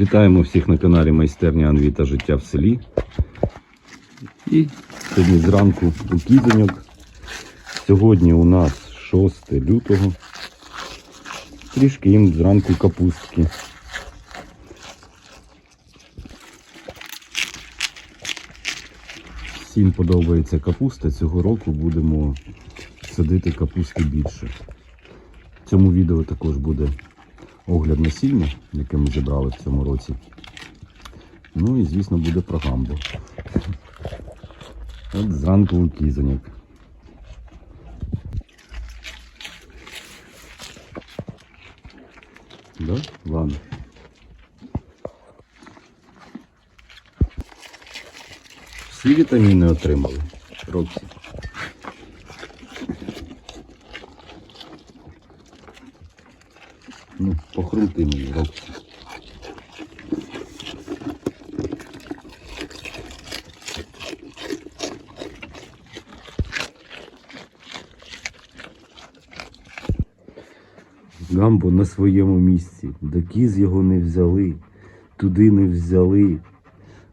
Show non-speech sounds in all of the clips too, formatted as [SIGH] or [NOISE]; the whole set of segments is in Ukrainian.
Вітаємо всіх на каналі Майстерня Анві та життя в селі. І сьогодні зранку у Кізеньок. Сьогодні у нас 6 лютого. Трішки їм зранку капустки. Всім подобається капуста. Цього року будемо садити капустки більше. В цьому відео також буде огляд насіння, яке ми зібрали в цьому році. Ну і, звісно, буде про гамбу. От зранку у кізаньок. Да? Ладно. Всі вітаміни отримали. Роксі. Похрути мені. Гамбо на своєму місці. До кіз його не взяли, туди не взяли.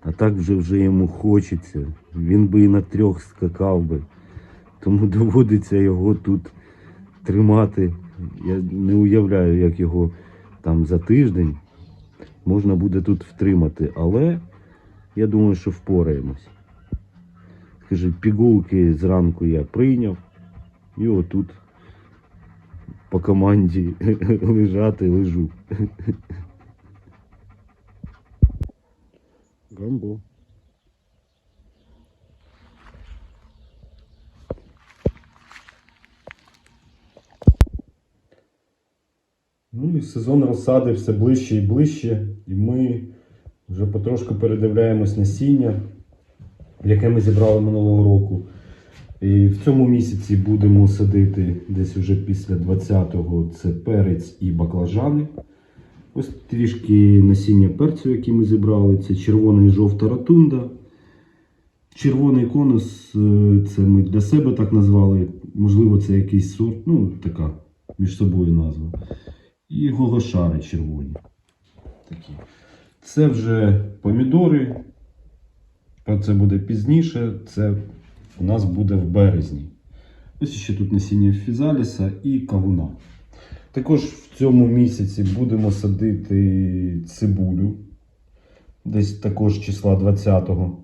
А так вже вже йому хочеться. Він би і на трьох скакав би. Тому доводиться його тут тримати. Я не уявляю, як його там за тиждень можна буде тут втримати. Але я думаю, що впораємось. Скажи, пігулки зранку я прийняв і отут по команді [LAUGHS] лежати лежу. Гамбо. Ну і сезон розсади все ближче і ближче, і ми вже потрошку передивляємось насіння, яке ми зібрали минулого року. І в цьому місяці будемо садити десь уже після 20-го це перець і баклажани. Ось трішки насіння перцю, які ми зібрали. Це червона і жовта ратунда. Червоний конус е, це ми для себе так назвали. Можливо, це якийсь сорт, ну така між собою назва. І гогошари червоні. Такі. Це вже помідори. Про це буде пізніше. Це у нас буде в березні. Ось ще тут насіння фізаліса і кавуна. Також в цьому місяці будемо садити цибулю. Десь також числа 20-го.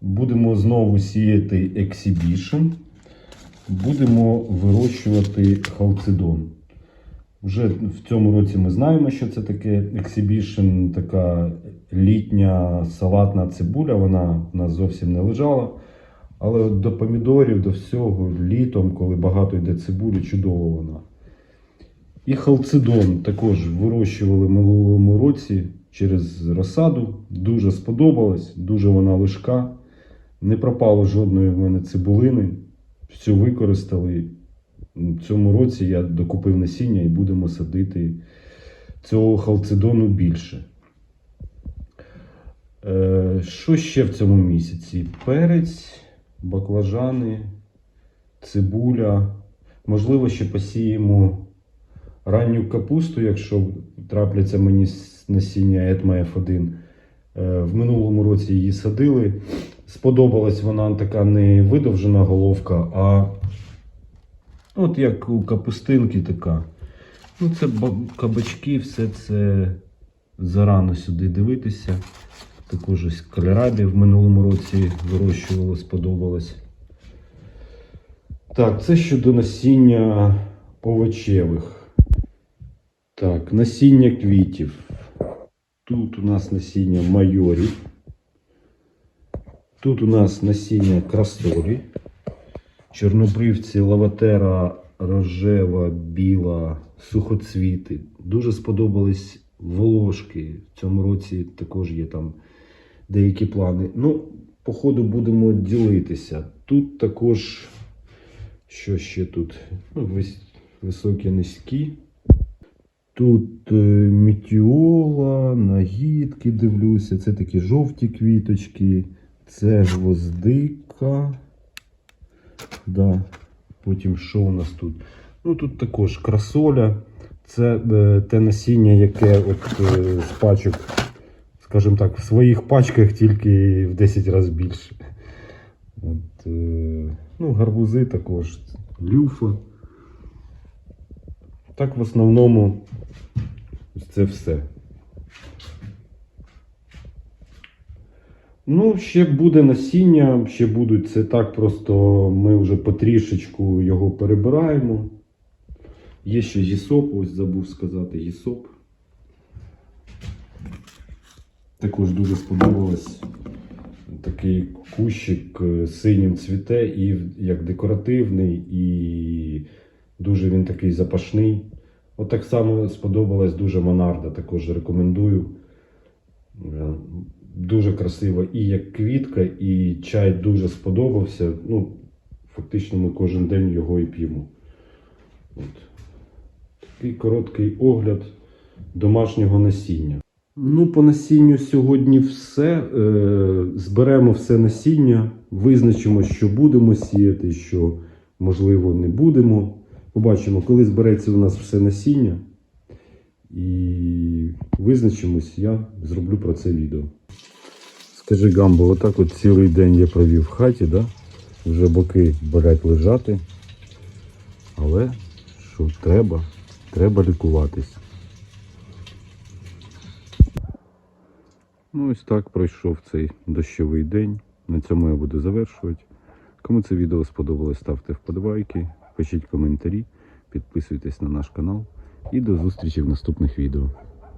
Будемо знову сіяти ексібішн. Будемо вирощувати халцидон. Вже в цьому році ми знаємо, що це таке ексібішн, така літня салатна цибуля. Вона в нас зовсім не лежала. Але до помідорів, до всього, літом, коли багато йде цибулі, чудово вона. І халцидон також вирощували в минулому році через розсаду. Дуже сподобалось, дуже вона лишка. Не пропало жодної в мене цибулини. Всю використали. В цьому році я докупив насіння і будемо садити цього халцидону більше. Е, Що ще в цьому місяці? Перець, баклажани, цибуля. Можливо, ще посіємо ранню капусту, якщо трапляться мені насіння Etma F1. Е, В минулому році її садили. Сподобалась вона така не видовжена головка, а от як у капустинки така. Ну, це кабачки, все це зарано сюди дивитися. Також ось кальрабі в минулому році вирощувало, сподобалось. Так, це щодо насіння овочевих. Так, насіння квітів. Тут у нас насіння майорів. Тут у нас насіння красолі. Чорнобривці, лаватера, рожева, біла, сухоцвіти. Дуже сподобались волошки. В цьому році також є там деякі плани. Ну, по ходу будемо ділитися. Тут також, що ще тут? Ну, вис- високі низькі. Тут е, метіола, нагідки дивлюся. Це такі жовті квіточки. Це гвоздика. Да. Потім що у нас тут? Ну тут також красоля. Це е, те насіння, яке от, е, з пачок скажімо так, в своїх пачках тільки в 10 разів більше. От, е, ну, гарбузи також, люфа. Так в основному це все. Ну, ще буде насіння, ще будуть це так, просто ми вже потрішечку його перебираємо. Є ще гісоп, ось забув сказати гісоп. Також дуже сподобалось такий кущик е, синім цвіте, і як декоративний, і дуже він такий запашний. От так само сподобалась дуже Монарда, також рекомендую. Дуже красиво і як квітка, і чай дуже сподобався. Ну, фактично ми кожен день його і п'ємо. От. Такий короткий огляд домашнього насіння. Ну, по насінню сьогодні все. Е, зберемо все насіння, визначимо, що будемо сіяти, що можливо не будемо. Побачимо, коли збереться у нас все насіння. І визначимось, я зроблю про це відео. Скажи, Гамбо, отак от цілий день я провів в хаті, да? вже боки болять лежати. Але що треба? Треба лікуватись. Ну, ось так пройшов цей дощовий день. На цьому я буду завершувати. Кому це відео сподобалось, ставте вподобайки, пишіть коментарі, підписуйтесь на наш канал і до зустрічі в наступних відео.